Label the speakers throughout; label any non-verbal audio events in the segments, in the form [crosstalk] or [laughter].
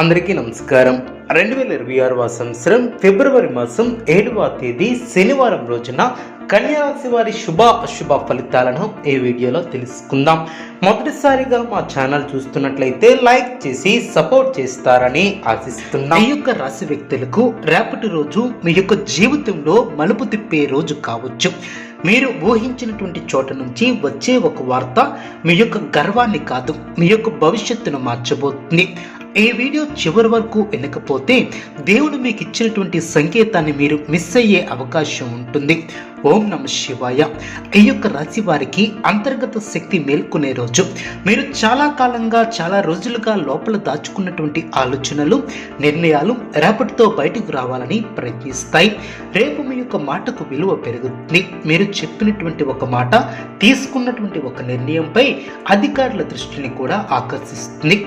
Speaker 1: అందరికీ నమస్కారం. రెండు వేల ఇరవై ఆరవ సంవత్సరం ఫిబ్రవరి మాసం ఏడవ తేదీ శనివారం రోజున కన్యారాశి వారి శుభ అశుభ ఫలితాలను ఈ వీడియోలో తెలుసుకుందాం. మొదటిసారిగా మా ఛానల్ చూస్తున్నట్లయితే లైక్ చేసి సపోర్ట్ చేస్తారని ఆశిస్తున్నాం. ఈ యొక్క రాశి వ్యక్తులకు రేపటి రోజు మీ యొక్క జీవితంలో మలుపు తిప్పే రోజు కావచ్చు. మీరు ఊహించినటువంటి చోట నుంచి వచ్చే ఒక వార్త మీ యొక్క గర్వాన్ని కాదు మీ యొక్క భవిష్యత్తును మార్చబోతుంది. ఈ వీడియో చివరి వరకు వినకపోతే దేవుడు మీకు ఇచ్చినటువంటి సంకేతాన్ని మీరు మిస్ అయ్యే అవకాశం ఉంటుంది. ఓం నమ శివాయ. ఈ యొక్క రాశి వారికి అంతర్గత శక్తి మేల్కొనే రోజు. మీరు చాలా కాలంగా చాలా రోజులుగా లోపల దాచుకున్నటువంటి ఆలోచనలు నిర్ణయాలు రేపటితో బయటకు రావాలని ప్రయత్నిస్తాయి. రేపు మీ యొక్క మాటకు విలువ పెరుగుతుంది. మీరు చెప్పినటువంటి ఒక మాట తీసుకున్నటువంటి ఒక నిర్ణయంపై అధికారుల దృష్టిని కూడా ఆకర్షిస్తుంది.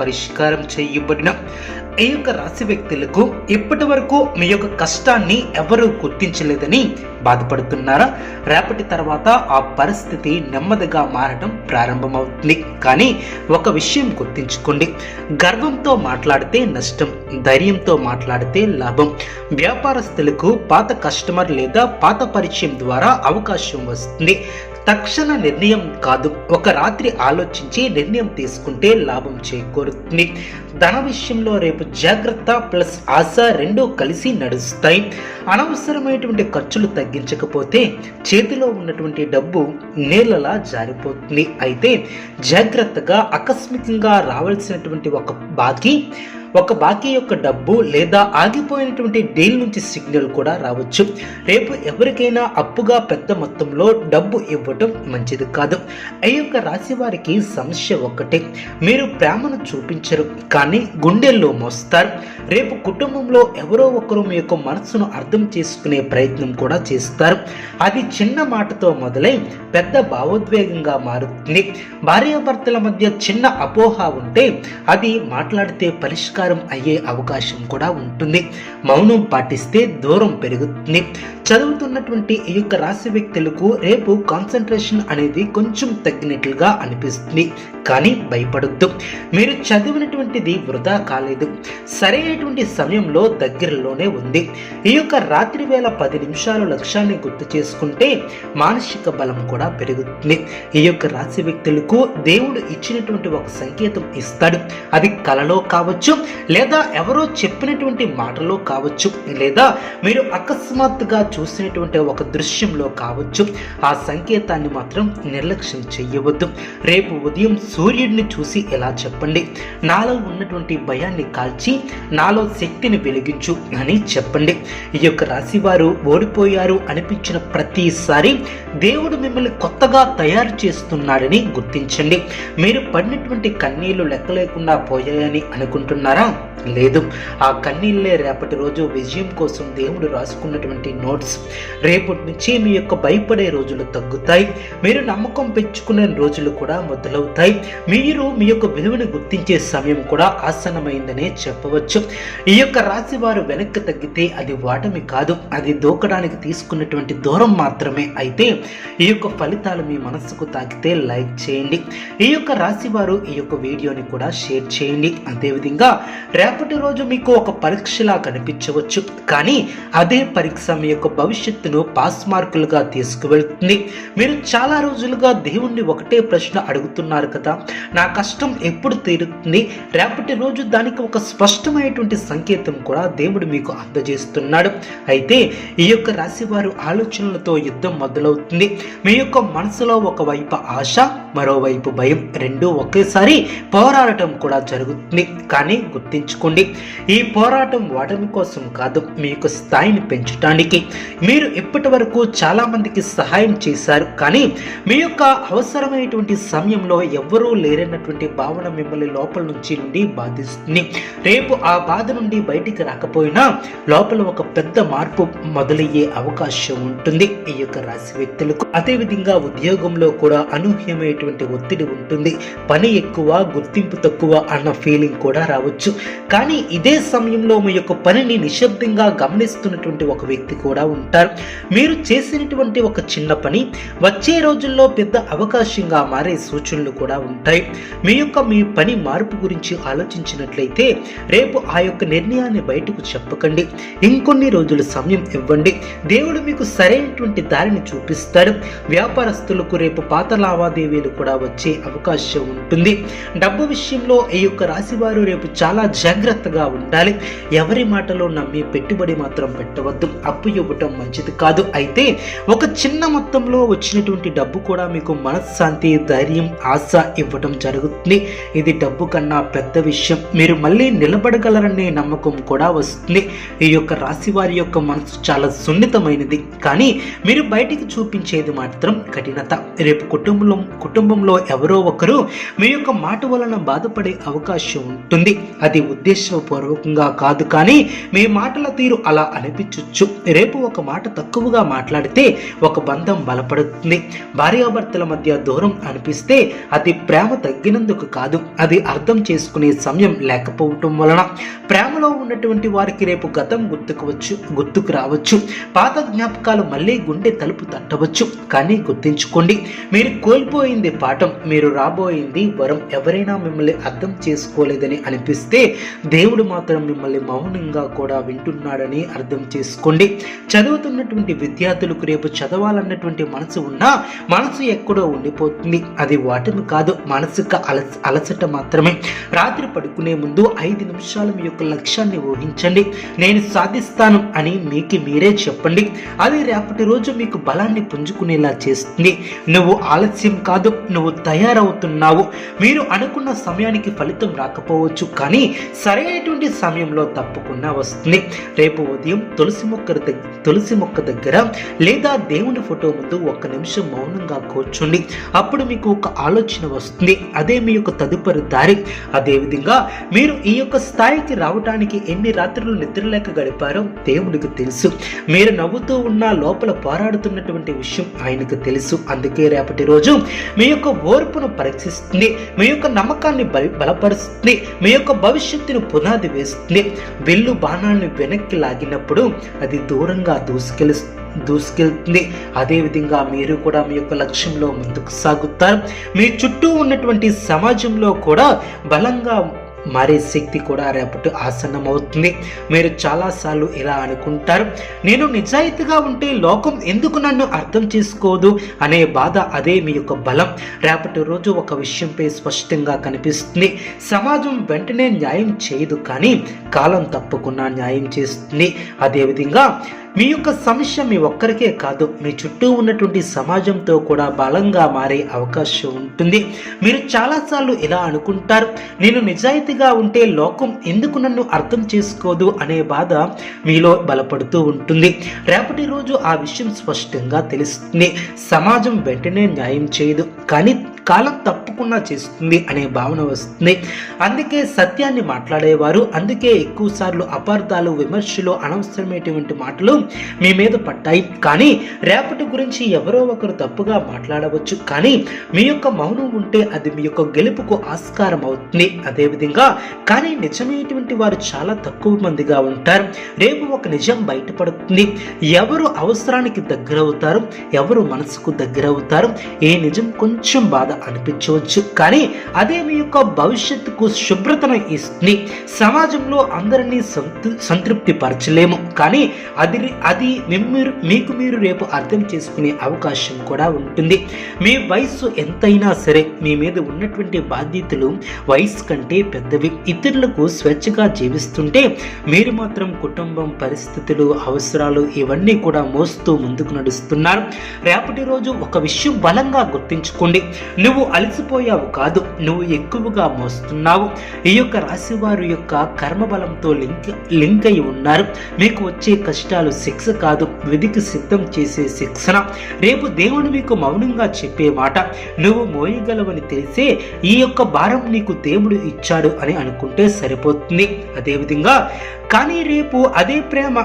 Speaker 1: పరిష్కారం చేయబడిన ఈ యొక్క రాశి వ్యక్తులకు ఇప్పటి వరకు మీ యొక్క కష్టాన్ని ఎవరూ గుర్తించలేదని బాధపడుతున్నారా? రేపటి తర్వాత ఆ పరిస్థితి నెమ్మదిగా మారడం ప్రారంభమవుతుంది. కానీ ఒక విషయం గుర్తించుకోండి. గర్వంతో మాట్లాడితే నష్టం ధైర్యంతో మాట్లాడితే లాభం. వ్యాపారస్తులకు పాత కస్టమర్ లేదా పాత పరిచయం ద్వారా అవకాశం వస్తుంది. తక్షణ నిర్ణయం కాదు. ఒక రాత్రి ఆలోచించి నిర్ణయం తీసుకుంటే లాభం చేకూరుతుంది. ధన విషయంలో రేపు జాగ్రత్త ప్లస్ ఆశ రెండూ కలిసి నడుస్తాయి. అనవసరమైనటువంటి ఖర్చులు తగ్గించకపోతే చేతిలో ఉన్నటువంటి డబ్బు నీళ్ళలా జారిపోతుంది. అయితే జాగ్రత్తగా ఆకస్మికంగా రావాల్సినటువంటి ఒక బాకీ ఒక బాకీ యొక్క డబ్బు లేదా ఆగిపోయినటువంటి డీల్ నుంచి సిగ్నల్ కూడా రావచ్చు. రేపు ఎవరికైనా అప్పుగా పెద్ద మొత్తంలో డబ్బు ఇవ్వటం మంచిది కాదు. ఈ యొక్క రాశి వారికి సమస్య ఒక్కటే. మీరు ప్రేమను చూపించరు కానీ గుండెల్లో మోస్తారు. రేపు కుటుంబంలో ఎవరో ఒకరు మీ యొక్క మనసును అర్థం చేసుకునే ప్రయత్నం కూడా చేస్తారు. అది చిన్న మాటతో మొదలై పెద్ద భావోద్వేగంగా మారుతుంది. భార్యాభర్తల మధ్య చిన్న అపోహ ఉంటే అది మాట్లాడితే పరిష్కారం అయ్యే అవకాశం కూడా ఉంటుంది. మౌనం పాటిస్తే దూరం పెరుగుతుంది. చదువుతున్నటువంటి ఈ యొక్క రాశి వ్యక్తులకు రేపు కాన్సన్ట్రేషన్ అనేది కొంచెం తగ్గినట్లుగా అనిపిస్తుంది. కానీ భయపడొద్దు. మీరు చదివినటువంటిది వృధా కాలేదు. సరైనటువంటి సమయంలో దగ్గరలోనే ఉంది. ఈ యొక్క రాత్రి వేళ పది నిమిషాలు లక్ష్యాన్ని గుర్తు చేసుకుంటే మానసిక బలం కూడా పెరుగుతుంది. ఈ యొక్క రాశి వ్యక్తులకు దేవుడు ఇచ్చినటువంటి ఒక సంకేతం ఇస్తాడు. అది కలలో కావచ్చు లేదా ఎవరో చెప్పినటువంటి మాటలో కావచ్చు లేదా మీరు అకస్మాత్తుగా చూసినటువంటి ఒక దృశ్యంలో కావచ్చు ఆ సంకేతాన్ని మాత్రం నిర్లక్ష్యం చేయవద్దు. రేపు ఉదయం సూర్యుడిని చూసి ఎలా చెప్పండి? నాలో ఉన్నటువంటి భయాన్ని కాల్చి నాలో శక్తిని వెలిగించు అని చెప్పండి. ఈ యొక్క రాశి వారు ఓడిపోయారు అనిపించిన ప్రతిసారి దేవుడు మిమ్మల్ని కొత్తగా తయారు చేస్తున్నాడని గుర్తించండి. మీరు పడినటువంటి కన్నీళ్ళు లెక్క లేకుండా పోయాయని అనుకుంటున్నారు? లేదు. ఆ కన్నీళ్ళే రేపటి రోజు విజయం కోసం దేవుడు రాసుకున్నటువంటి నోట్స్. రేపటి నుంచి మీ యొక్క భయపడే రోజులు తగ్గుతాయి. మీరు నమ్మకం పెంచుకునే రోజులు కూడా మొదలవుతాయి. మీరు మీ యొక్క విలువను గుర్తించే సమయం కూడా ఆసన్నమైందనే చెప్పవచ్చు. ఈ యొక్క రాశి వారు వెనక్కి తగ్గితే అది వాటమి కాదు. అది దూకడానికి తీసుకున్నటువంటి దూరం మాత్రమే. అయితే ఈ యొక్క ఫలితాలు మీ మనస్సుకు తాకితే లైక్ చేయండి. ఈ యొక్క రాశి వారు ఈ యొక్క వీడియోని కూడా షేర్ చేయండి. అదేవిధంగా రేపటి రోజు మీకు ఒక పరీక్షలా కనిపించవచ్చు. కానీ అదే పరీక్ష మీ యొక్క భవిష్యత్తును పాస్ మార్కులుగా తీసుకువెళ్తుంది. మీరు చాలా రోజులుగా దేవుణ్ణి ఒకటే ప్రశ్న అడుగుతున్నారు కదా. నా కష్టం ఎప్పుడు తీరుతుంది? రేపటి రోజు దానికి ఒక స్పష్టమైనటువంటి సంకేతం కూడా దేవుడు మీకు అందజేస్తున్నాడు. అయితే ఈ యొక్క రాశివారు ఆలోచనలతో యుద్ధం మొదలవుతుంది. మీ యొక్క మనసులో ఒకవైపు ఆశ మరోవైపు భయం రెండూ ఒకేసారి పోరాడటం కూడా జరుగుతుంది. కానీ గుర్తించుకోండి. ఈ పోరాటం ఓటమి కోసం కాదు మీ యొక్క స్థాయిని పెంచడానికి మీరు ఇప్పటి వరకు చాలామందికి సహాయం చేశారు కానీ మీ యొక్క అవసరమైనటువంటి సమయంలో ఎవ్వరూ లేరన్నటువంటి భావన మిమ్మల్ని లోపల నుంచి నుండి బాధిస్తుంది. రేపు ఆ బాధ నుండి బయటికి రాకపోయినా లోపల ఒక పెద్ద మార్పు మొదలయ్యే అవకాశం ఉంటుంది. ఈ యొక్క రాశి వ్యక్తులకు అదేవిధంగా ఉద్యోగంలో కూడా అనూహ్యమైనటువంటి ఒత్తిడి ఉంటుంది. పని ఎక్కువ గుర్తింపు తక్కువ అన్న ఫీలింగ్ కూడా రావచ్చు. కానీ ఇదే సమయంలో మీ యొక్క పనిని నిశ్శబ్దంగా గమనిస్తున్నటువంటి ఒక వ్యక్తి కూడా ఉంటారు. మీరు చేసినటువంటి ఒక చిన్న పని వచ్చే రోజుల్లో పెద్ద అవకాశంగా మారే సూచనలు కూడా ఉంటాయి. మీ యొక్క మీ పని మార్పు గురించి ఆలోచించినట్లయితే రేపు ఆ యొక్క నిర్ణయాన్ని బయటకు చెప్పకండి. ఇంకొన్ని రోజులు సమయం ఇవ్వండి. దేవుడు మీకు సరైనటువంటి దారిని చూపిస్తాడు. వ్యాపారస్తులకు రేపు పాత లావాదేవీలు కూడా వచ్చే అవకాశం ఉంటుంది. డబ్బు విషయంలో ఈ యొక్క రాశివారు రేపు చాలా చాలా జాగ్రత్తగా ఉండాలి. ఎవరి మాటలో నమ్మి పెట్టుబడి మాత్రం పెట్టవద్దు. అప్పు ఇవ్వటం మంచిది కాదు. అయితే ఒక చిన్న మొత్తంలో వచ్చినటువంటి డబ్బు కూడా మీకు మనశ్శాంతి ధైర్యం ఆశ ఇవ్వటం జరుగుతుంది. ఇది డబ్బు కన్నా పెద్ద విషయం. మీరు మళ్ళీ నిలబడగలరనే నమ్మకం కూడా వస్తుంది. ఈ యొక్క రాశి వారి యొక్క మనసు చాలా సున్నితమైనది. కానీ మీరు బయటికి చూపించేది మాత్రం కఠినత. రేపు కుటుంబంలో కుటుంబంలో ఎవరో ఒకరు మీ యొక్క మాట వలన బాధపడే అవకాశం ఉంటుంది. అది ఉద్దేశపూర్వకంగా కాదు కానీ మీ మాటల తీరు అలా అనిపించవచ్చు రేపు ఒక మాట తక్కువగా మాట్లాడితే ఒక బంధం బలపడుతుంది. భార్యాభర్తల మధ్య దూరం అనిపిస్తే అది ప్రేమ తగ్గినందుకు కాదు. అది అర్థం చేసుకునే సమయం లేకపోవటం వలన ప్రేమలో ఉన్నటువంటి వారికి రేపు గతం గుర్తుకు గుర్తుకు రావచ్చు. పాత జ్ఞాపకాలు మళ్ళీ గుండె తలుపు తట్టవచ్చు. కానీ గుర్తించుకోండి మీరు కోల్పోయింది పాఠం మీరు రాబోయింది వరం. ఎవరైనా మిమ్మల్ని అర్థం చేసుకోలేదని అనిపిస్తే దేవుడు మాత్రం మిమ్మల్ని మౌనంగా కూడా వింటున్నాడని అర్థం చేసుకోండి. చదువుతున్నటువంటి విద్యార్థులకు రేపు చదవాలన్నటువంటి మనసు ఉన్నా మనసు ఎక్కడో ఉండిపోతుంది. అది వాటిని కాదు మానసిక అలస అలసట మాత్రమే. రాత్రి పడుకునే ముందు ఐదు నిమిషాలు మీ యొక్క లక్ష్యాన్ని ఊహించండి. నేను సాధిస్తాను అని మీకు మీరే చెప్పండి. అది రేపటి రోజు మీకు బలాన్ని పుంజుకునేలా చేస్తుంది. నువ్వు ఆలస్యం కాదు నువ్వు తయారవుతున్నావు. మీరు అనుకున్న సమయానికి ఫలితం రాకపోవచ్చు కానీ సరైనటువంటి సమయంలో తప్పకుండా వస్తుంది. రేపు ఉదయం తులసి మొక్క దగ్గర తులసి మొక్క దగ్గర లేదా దేవుని ఫోటో ముందు ఒక్క నిమిషం మౌనంగా కూర్చోండి. అప్పుడు మీకు ఒక ఆలోచన వస్తుంది. అదే మీ యొక్క తదుపరి దారి. అదేవిధంగా మీరు ఈ యొక్క స్థాయికి రావడానికి ఎన్ని రాత్రులు నిద్రలేక గడిపారో దేవుడికి తెలుసు. మీరు నవ్వుతూ ఉన్న లోపల పోరాడుతున్నటువంటి విషయం ఆయనకు తెలుసు. అందుకే రేపటి రోజు మీ యొక్క ఓర్పును పరీక్షిస్తుంది. మీ యొక్క నమ్మకాన్ని బలపరుస్తుంది. మీ యొక్క భవిష్యత్తును పునాది వేస్తుంది వెళ్ళు బాణాన్ని వెనక్కి లాగినప్పుడు అది దూరంగా దూసుకెళ్ దూసుకెళ్తుంది. అదేవిధంగా మీరు కూడా మీ యొక్క లక్ష్యంలో ముందుకు సాగుతారు. మీ చుట్టూ ఉన్నటువంటి సమాజంలో కూడా బలంగా మారే శక్తి కూడా రేపటి ఆసన్నమవుతుంది. మీరు చాలాసార్లు ఇలా అనుకుంటారు. నేను నిజాయితీగా ఉంటే లోకం ఎందుకు నన్ను అర్థం చేసుకోదు అనే బాధ అదే మీ యొక్క బలం. రేపటి రోజు ఒక విషయంపై స్పష్టంగా కనిపిస్తుంది. సమాజం వెంటనే న్యాయం చేయదు కానీ కాలం తప్పకుండా న్యాయం చేస్తుంది. అదేవిధంగా మీ యొక్క సమస్య మీ ఒక్కరికే కాదు మీ చుట్టూ ఉన్నటువంటి సమాజంతో కూడా బలంగా మారే అవకాశం ఉంటుంది. మీరు చాలాసార్లు ఇలా అనుకుంటారు నేను నిజాయితీగా ఉంటే లోకం ఎందుకు నన్ను అర్థం చేసుకోదు? అనే బాధ మీలో బలపడుతూ ఉంటుంది. రేపటి రోజు ఆ విషయం స్పష్టంగా తెలుస్తుంది. సమాజం వెంటనే న్యాయం చేయదు. కానీ కాలం తప్పకుండా చేస్తుంది అనే భావన వస్తుంది. అందుకే సత్యాన్ని మాట్లాడేవారు అందుకే ఎక్కువసార్లు అపార్థాలు విమర్శలు అనవసరమైనటువంటి మాటలు మీ మీద పడ్డాయి. కానీ రేపటి గురించి ఎవరో ఒకరు తప్పుగా మాట్లాడవచ్చు. కానీ మీ యొక్క మౌనం ఉంటే అది మీ యొక్క గెలుపుకు ఆస్కారం అవుతుంది. అదేవిధంగా కానీ నిజమైనటువంటి వారు చాలా తక్కువ మందిగా ఉంటారు. రేపు ఒక నిజం బయటపడుతుంది. ఎవరు అవసరానికి దగ్గరవుతారు? ఎవరు మనసుకు దగ్గర అవుతారు ఏ నిజం కొంచెం బాధ అనిపించవచ్చు. కానీ అదే మీ యొక్క భవిష్యత్తుకు శుభ్రతను ఇస్తుంది. సమాజంలో అందరినీ సంతృ సంతృప్తి పరచలేము కానీ అది అది మీరు మీకు మీరు రేపు అర్థం చేసుకునే అవకాశం కూడా ఉంటుంది. మీ వయస్సు ఎంతైనా సరే మీ మీద ఉన్నటువంటి బాధ్యతలు వయసు కంటే పెద్దవి. ఇతరులకు స్వేచ్ఛగా జీవిస్తుంటే మీరు మాత్రం కుటుంబం పరిస్థితులు అవసరాలు ఇవన్నీ కూడా మోస్తూ ముందుకు నడుస్తున్నారు. రేపటి రోజు ఒక విషయం బలంగా గుర్తించుకోండి. నువ్వు అలసిపోయావు కాదు నువ్వు ఎక్కువగా మోస్తున్నావు. ఈ యొక్క రాశి వారి యొక్క కర్మబలంతో లింక్ లింక్ అయి ఉన్నారు. మీకు వచ్చే కష్టాలు శిక్ష కాదు విధికి సిద్ధం చేసే శిక్షణ. రేపు దేవుడు మీకు మౌనంగా చెప్పే మాట నువ్వు మోయగలవని తెలిసే ఈ యొక్క భారం నీకు దేవుడు ఇచ్చాడు అని అనుకుంటే సరిపోతుంది. అదేవిధంగా కానీ రేపు అదే ప్రేమ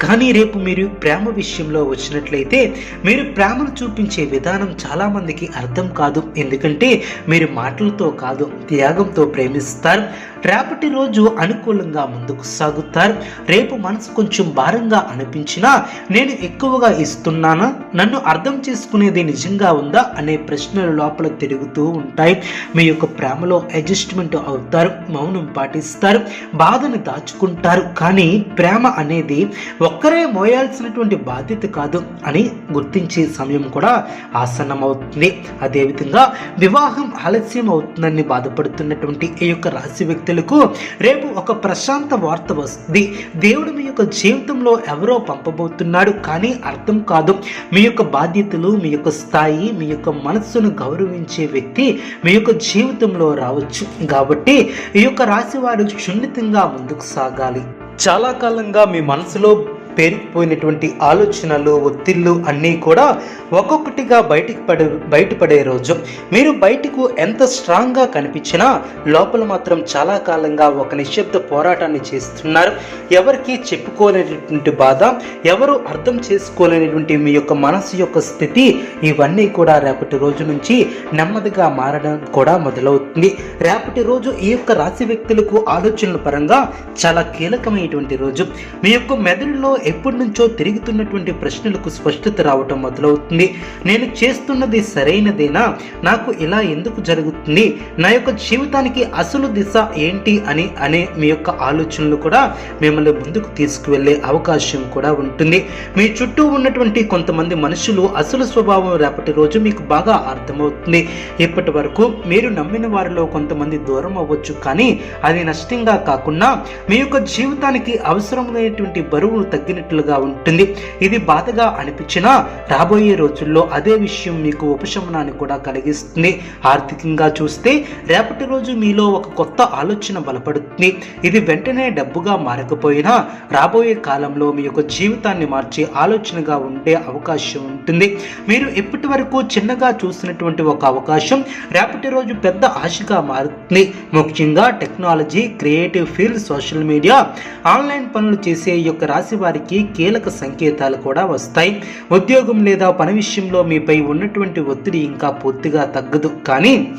Speaker 1: కానీ రేపు మీరు ప్రేమ విషయంలో వచ్చినట్లయితే మీరు ప్రేమను చూపించే విధానం చాలామందికి అర్థం కాదు. ఎందుకంటే మీరు మాటలతో కాదు త్యాగంతో ప్రేమిస్తారు. రేపటి రోజు అనుకూలంగా ముందుకు సాగుతారు. రేపు మనసు కొంచెం భారంగా అనిపించినా నేను ఎక్కువగా ఇస్తున్నానా? నన్ను అర్థం చేసుకునేది నిజంగా ఉందా? అనే ప్రశ్నలు లోపల తిరుగుతూ ఉంటాయి. మీ యొక్క ప్రేమలో అడ్జస్ట్మెంట్ అవుతారు మౌనం పాటిస్తారు బాధను దాచుకుంటారు. కానీ ప్రేమ అనేది ఒక్కరే మోయాల్సినటువంటి బాధ్యత కాదు అని గుర్తించే సమయం కూడా ఆసన్నమవుతుంది. అదేవిధంగా వివాహం ఆలస్యం అవుతుందని బాధపడుతున్నటువంటి ఈ యొక్క రాశి వ్యక్తులకు రేపు ఒక ప్రశాంత వార్త వస్తుంది. దేవుడు మీ యొక్క జీవితంలో ఎవరో పంపబోతున్నాడు కానీ అర్థం కాదు. మీ యొక్క బాధ్యతలు మీ యొక్క స్థాయి మీ యొక్క మనస్సును గౌరవించే వ్యక్తి మీ యొక్క జీవితంలో రావచ్చు. కాబట్టి ఈ యొక్క రాశి వారు సున్నితంగా ముందుకు సాగాలి. చాలా కాలంగా మీ మనసులో పేరుకుపోయినటువంటి ఆలోచనలు ఒత్తిళ్ళు అన్నీ కూడా ఒక్కొక్కటిగా బయటికి పడే బయటపడే రోజు. మీరు బయటకు ఎంత స్ట్రాంగ్గా కనిపించినా లోపల మాత్రం చాలా కాలంగా ఒక నిశ్శబ్ద పోరాటాన్ని చేస్తున్నారు. ఎవరికి చెప్పుకోలేనటువంటి బాధ ఎవరు అర్థం చేసుకోలేనటువంటి మీ యొక్క మనసు యొక్క స్థితి ఇవన్నీ కూడా రేపటి రోజు నుంచి నెమ్మదిగా మారడం కూడా మొదలవుతుంది. రేపటి రోజు ఈ యొక్క రాశి వ్యక్తులకు ఆలోచనల పరంగా చాలా కీలకమైనటువంటి రోజు. మీ యొక్క మెదడులో ఎప్పటి నుంచో తిరుగుతున్నటువంటి ప్రశ్నలకు స్పష్టత రావటం మొదలవుతుంది. నేను చేస్తున్నది సరైనదేనా? నాకు ఇలా ఎందుకు జరుగుతుంది? నా యొక్క జీవితానికి అసలు దిశ ఏంటి అని అనే మీ యొక్క ఆలోచనలు కూడా మిమ్మల్ని ముందుకు తీసుకువెళ్ళే అవకాశం కూడా ఉంటుంది. మీ చుట్టూ ఉన్నటువంటి కొంతమంది మనుషులు అసలు స్వభావం రేపటి రోజు మీకు బాగా అర్థమవుతుంది. ఇప్పటి వరకు మీరు నమ్మిన వారిలో కొంతమంది దూరం అవ్వచ్చు కానీ అది నష్టంగా కాకుండా మీ యొక్క జీవితానికి అవసరమైనటువంటి బరువును తగ్గినట్లుగా ఉంటుంది. ఇది బాధగా అనిపించినా రాబోయే రోజుల్లో అదే విషయం మీకు ఉపశమనాన్ని కూడా కలిగిస్తుంది. ఆర్థికంగా చూస్తే రేపటి రోజు మీలో ఒక కొత్త ఆలోచన బలపడుతుంది. ఇది వెంటనే డబ్బుగా మారకపోయినా రాబోయే కాలంలో మీ యొక్క జీవితాన్ని మార్చే ఆలోచనగా ఉండే అవకాశం ఉంటుంది. మీరు ఇప్పటి వరకు చిన్నగా చూసినటువంటి ఒక అవకాశం రేపటి రోజు పెద్ద ఆశగా మారుతుంది. ముఖ్యంగా technology creative field social media online పనులు చేసే ఈ యొక్క రాశి వారికి కీలక సంకేతాలు కూడా వస్తాయి. ఉద్యోగం లేదా పని విషయంలో మీపై ఉన్నటువంటి ఒత్తిడి ఇంకా పూర్తిగా తగ్గదు. కానీ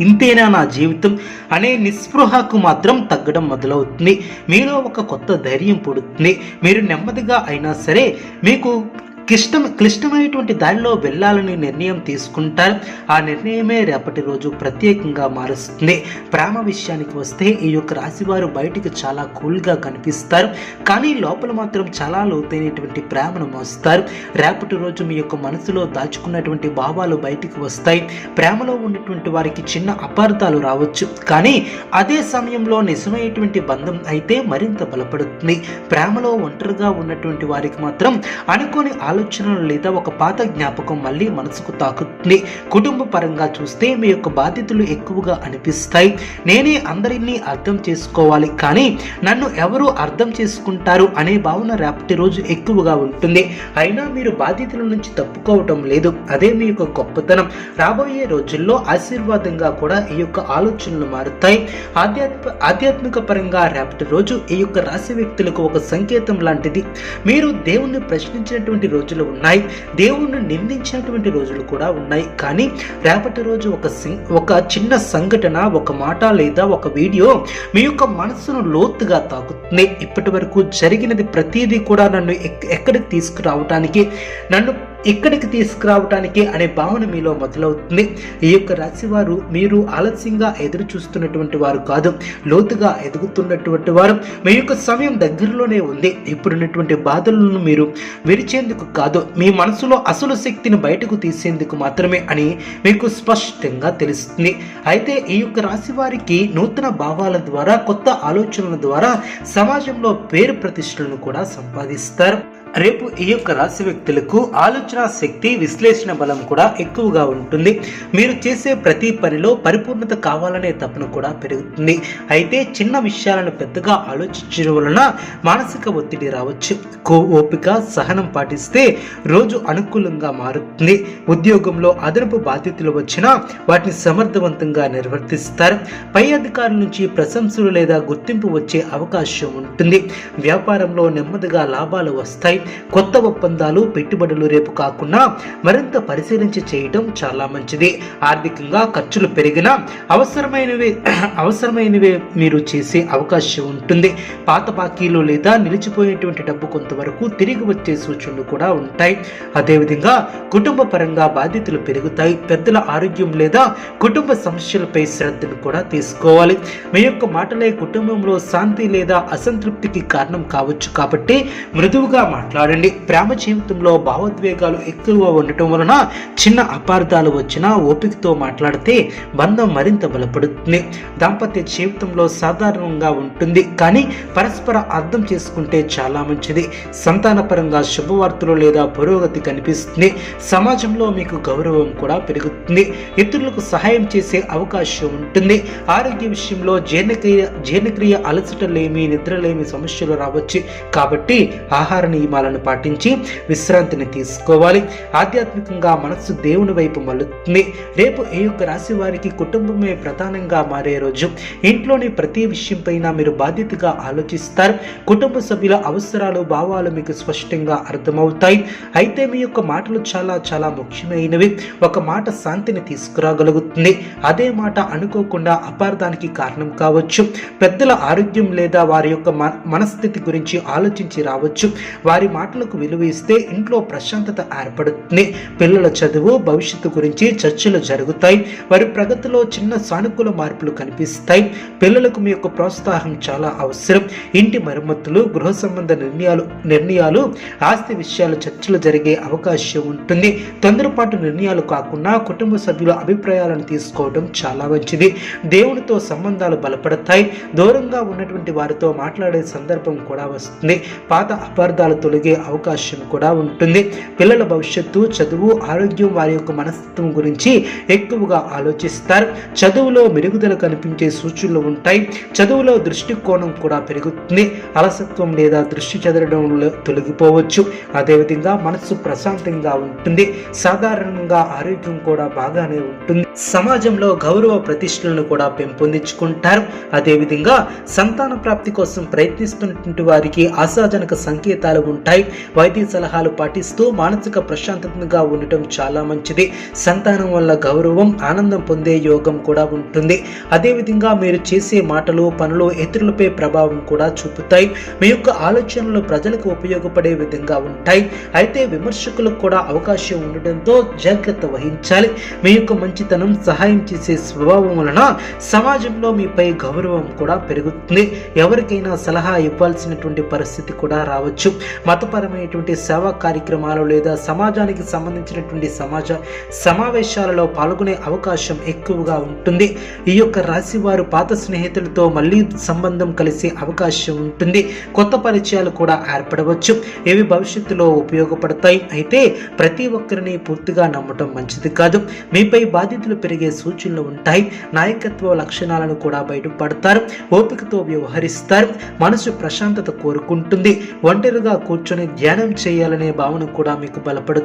Speaker 1: ఇంతేనా నా జీవితం? అనే నిస్పృహకు మాత్రం తగ్గడం మొదలవుతుంది. మీలో ఒక కొత్త ధైర్యం పుడుతుంది. మీరు నెమ్మదిగా అయినా సరే మీకు క్లిష్టం క్లిష్టమైనటువంటి దారిలో వెళ్ళాలని నిర్ణయం తీసుకుంటారు. ఆ నిర్ణయమే రేపటి రోజు ప్రత్యేకంగా మారుస్తుంది. ప్రేమ విషయానికి వస్తే ఈ యొక్క రాశివారు బయటికి చాలా కూల్గా కనిపిస్తారు. కానీ లోపల మాత్రం చాలా లోతైనటువంటి ప్రేమను మోస్తారు. రేపటి రోజు మీ యొక్క మనసులో దాచుకున్నటువంటి భావాలు బయటికి వస్తాయి. ప్రేమలో ఉన్నటువంటి వారికి చిన్న అపార్థాలు రావచ్చు. కానీ అదే సమయంలో నిజమైనటువంటి బంధం అయితే మరింత బలపడుతుంది. ప్రేమలో ఒంటరిగా ఉన్నటువంటి వారికి మాత్రం అనుకోని ఆలోచనలు లేదా ఒక పాత జ్ఞాపకం మళ్ళీ మనసుకు తాకుతుంది. కుటుంబ పరంగా చూస్తే మీ యొక్క బాధ్యతలు ఎక్కువగా అనిపిస్తాయి. నేనే అందరినీ అర్థం చేసుకోవాలి. కానీ నన్ను ఎవరు అర్థం చేసుకుంటారు అనే భావన రేపటి రోజు ఎక్కువగా ఉంటుంది. అయినా మీరు బాధ్యతల నుంచి తప్పుకోవటం లేదు. అదే మీ యొక్క గొప్పతనం. రాబోయే రోజుల్లో ఆశీర్వాదంగా కూడా ఈ యొక్క ఆలోచనలు మారుతాయి. ఆధ్యాత్మ ఆధ్యాత్మిక పరంగా రేపటి రోజు ఈ యొక్క రాశి వ్యక్తులకు ఒక సంకేతం లాంటిది. మీరు దేవుణ్ణి ప్రశ్నించినటువంటి రోజులు ఉన్నాయి. దేవుణ్ణి నిందించినటువంటి రోజులు కూడా ఉన్నాయి. కానీ రేపటి రోజు ఒక సి- ఒక చిన్న సంఘటన ఒక మాట లేదా ఒక వీడియో మీ యొక్క మనసును లోతుగా తాకుతుంది. ఇప్పటి వరకు జరిగినది ప్రతిదీ కూడా నన్ను ఎక్కడికి తీసుకురావటానికి నన్ను ఇక్కడికి తీసుకురావటానికి అనే భావన మీలో మొదలవుతుంది. ఈ యొక్క రాశి వారు మీరు ఆలస్యంగా ఎదురు చూస్తున్నటువంటి వారు కాదు. లోతుగా ఎదుగుతున్నటువంటి వారు. మీ యొక్క సమయం దగ్గరలోనే ఉంది. ఇప్పుడున్నటువంటి బాధలను మీరు విరిచేందుకు కాదు. మీ మనసులో అసలు శక్తిని బయటకు తీసేందుకు మాత్రమే అని మీకు స్పష్టంగా తెలుస్తుంది. అయితే ఈ యొక్క రాశి వారికి నూతన భావాల ద్వారా కొత్త ఆలోచనల ద్వారా సమాజంలో పేరు ప్రతిష్టలను కూడా సంపాదిస్తారు. రేపు ఈ యొక్క రాశి వ్యక్తులకు ఆలోచన శక్తి విశ్లేషణ బలం కూడా ఎక్కువగా ఉంటుంది. మీరు చేసే ప్రతి పనిలో పరిపూర్ణత కావాలనే తపన కూడా పెరుగుతుంది. అయితే చిన్న విషయాలను పెద్దగా ఆలోచించడం వలన మానసిక ఒత్తిడి రావచ్చు. కో ఓపిక సహనం పాటిస్తే రోజు అనుకూలంగా మారుతుంది. ఉద్యోగంలో అదనపు బాధ్యతలు వచ్చినా వాటిని సమర్థవంతంగా నిర్వర్తిస్తారు. పై అధికారుల నుంచి ప్రశంసలు లేదా గుర్తింపు వచ్చే అవకాశం ఉంటుంది. వ్యాపారంలో నెమ్మదిగా లాభాలు వస్తాయి. కొత్త ఒప్పందాలు పెట్టుబడులు రేపు కాకుండా మరింత పరిశీలించి చేయటం చాలా మంచిది. ఆర్థికంగా ఖర్చులు పెరిగినా అవసరమైనవి [clears throat] అవసరమైనవి మీరు చేసే అవకాశం ఉంటుంది. పాత బాకీలు లేదా నిలిచిపోయినటువంటి డబ్బు కొంతవరకు తిరిగి వచ్చే సూచనలు కూడా ఉంటాయి. అదేవిధంగా కుటుంబ పరంగా బాధ్యతలు పెరుగుతాయి. పెద్దల ఆరోగ్యం లేదా కుటుంబ సమస్యలపై శ్రద్ధను కూడా తీసుకోవాలి. మీ యొక్క మాటలే కుటుంబంలో శాంతి లేదా అసంతృప్తికి కారణం కావచ్చు కాబట్టి మృదువుగా మాట్లాడండి. ప్రేమ జీవితంలో భావోద్వేగాలు ఎక్కువ ఉండటం వలన చిన్న అపార్థాలు వచ్చినా ఓపికతో మాట్లాడితే బంధం మరింత బలపడుతుంది. దాంపత్య జీవితంలో సాధారణంగా ఉంటుంది కానీ పరస్పర అర్థం చేసుకుంటే చాలా మంచిది. సంతానపరంగా శుభవార్తలు లేదా పురోగతి కనిపిస్తుంది. సమాజంలో మీకు గౌరవం కూడా పెరుగుతుంది. ఇతరులకు సహాయం చేసే అవకాశం ఉంటుంది. ఆరోగ్య విషయంలో జీర్ణక్రియ జీర్ణక్రియ అలసటలేమి నిద్రలేమి సమస్యలు రావచ్చు. కాబట్టి ఆహార నియమాలను పాటించి విశ్రాంతిని తీసుకోవాలి. ఆధ్యాత్మికంగా మనస్సు దేవుని వైపు మలుతుంది రేపు ఏ యొక్క రాశి వారికి కుటుంబమే ప్రధానంగా మారే రోజు. ఇంట్లోని ప్రతి విషయంపైన మీరు బాధ్యతగా ఆలోచిస్తారు. కుటుంబ సభ్యుల అవసరాలు భావాలు మీకు స్పష్టంగా అర్థమవుతాయి. అయితే మీ యొక్క మాటలు చాలా చాలా ముఖ్యమైనవి. ఒక మాట శాంతిని తీసుకురాగలుగుతుంది. అదే మాట అనుకోకుండా అపార్థానికి కారణం కావచ్చు. పెద్దల ఆరోగ్యం లేదా వారి యొక్క మన- మనస్థితి గురించి ఆలోచించి రావచ్చు. వారి మాటలకు విలువ ఇస్తే ఇంట్లో ప్రశాంతత ఏర్పడుతుంది. పిల్లల చదువు భవిష్యత్తు గురించి చర్చలు జరుగుతాయి. వారి ప్రగతిలో చిన్న సానుకూల మార్పులు కనిపిస్తాయి. పిల్లలకు మీ యొక్క ప్రోత్సాహం చాలా అవసరం. ఇంటి మరమ్మతులు గృహ సంబంధ నిర్ణయాలు నిర్ణయాలు ఆస్తి విషయాలు చర్చలు జరిగే అవకాశం ఉంటుంది. తొందరపాటు నిర్ణయాలు కాకుండా కుటుంబ సభ్యుల అభిప్రాయాలను తీసుకోవడం చాలా మంచిది. దేవునితో సంబంధాలు బలపడతాయి. దూరంగా ఉన్నటువంటి వారితో మాట్లాడే సందర్భం కూడా వస్తుంది. పాత అపార్థాలు తొలగి అవకాశం కూడా ఉంటుంది. పిల్లల భవిష్యత్తు చదువు ఆరోగ్యం వారి యొక్క మనస్తత్వం గురించి ఎక్కువగా ఆలోచిస్తారు. చదువులో మెరుగుదల కనిపించే సూచనలు ఉంటాయి. చదువులో దృష్టికోణం కూడా పెరుగుతుంది. అలసత్వం లేదా దృష్టి చదవడంలో తొలగిపోవచ్చు. అదేవిధంగా మనస్సు ప్రశాంతంగా ఉంటుంది. సాధారణంగా ఆరోగ్యం కూడా బాగానే ఉంటుంది. సమాజంలో గౌరవ ప్రతిష్టలను కూడా పెంపొందించుకుంటారు. అదేవిధంగా సంతాన ప్రాప్తి కోసం ప్రయత్నిస్తున్నటువంటి వారికి ఆశాజనక సంకేతాలు ఉంటాయి. వైద్య సలహాలు పాటిస్తూ మానసిక ప్రశాంతతగా ఉండటం చాలా మంచిది. సంతానం వల్ల గౌరవం ఆనందం పొందే యోగం కూడా ఉంటుంది. అదేవిధంగా మీరు చేసే మాటలు పనులు ఇతరులపై ప్రభావం కూడా చూపుతాయి. మీ యొక్క ఆలోచనలు ప్రజలకు ఉపయోగపడే విధంగా ఉంటాయి. అయితే విమర్శకులకు కూడా అవకాశం ఉండడంతో జాగ్రత్త వహించాలి. మీ యొక్క మంచితనం సహాయం చేసే స్వభావం వలన సమాజంలో మీపై గౌరవం కూడా పెరుగుతుంది. ఎవరికైనా సలహా ఇవ్వాల్సినటువంటి పరిస్థితి కూడా రావచ్చు. మతపరమైనటువంటి సేవా కార్యక్రమాలు లేదా సమాజానికి సంబంధించినటువంటి సమాజ సమావేశాలలో పాల్గొనే అవకాశం ఎక్కువగా ఉంటుంది. ఈ యొక్క రాశి వారు పాత స్నేహితులతో మళ్ళీ సంబంధం కలిసే అవకాశం ఉంటుంది. కొత్త పరిచయాలు కూడా ఏర్పడవచ్చు. ఇవి భవిష్యత్తులో ఉపయోగపడతాయి. అయితే ప్రతి ఒక్కరిని పూర్తిగా నమ్మటం మంచిది కాదు. మీపై బాధ్యతలు పెరిగే సూచనలు ఉంటాయి. నాయకత్వ లక్షణాలను కూడా బయటపడతారు. ఓపికతో వ్యవహరిస్తారు. మనసు ప్రశాంతత కోరుకుంటుంది. ఒంటరిగా కూర్చొని ధ్యానం చేయాలనే భావన కూడా మీకు బలపడుతుంది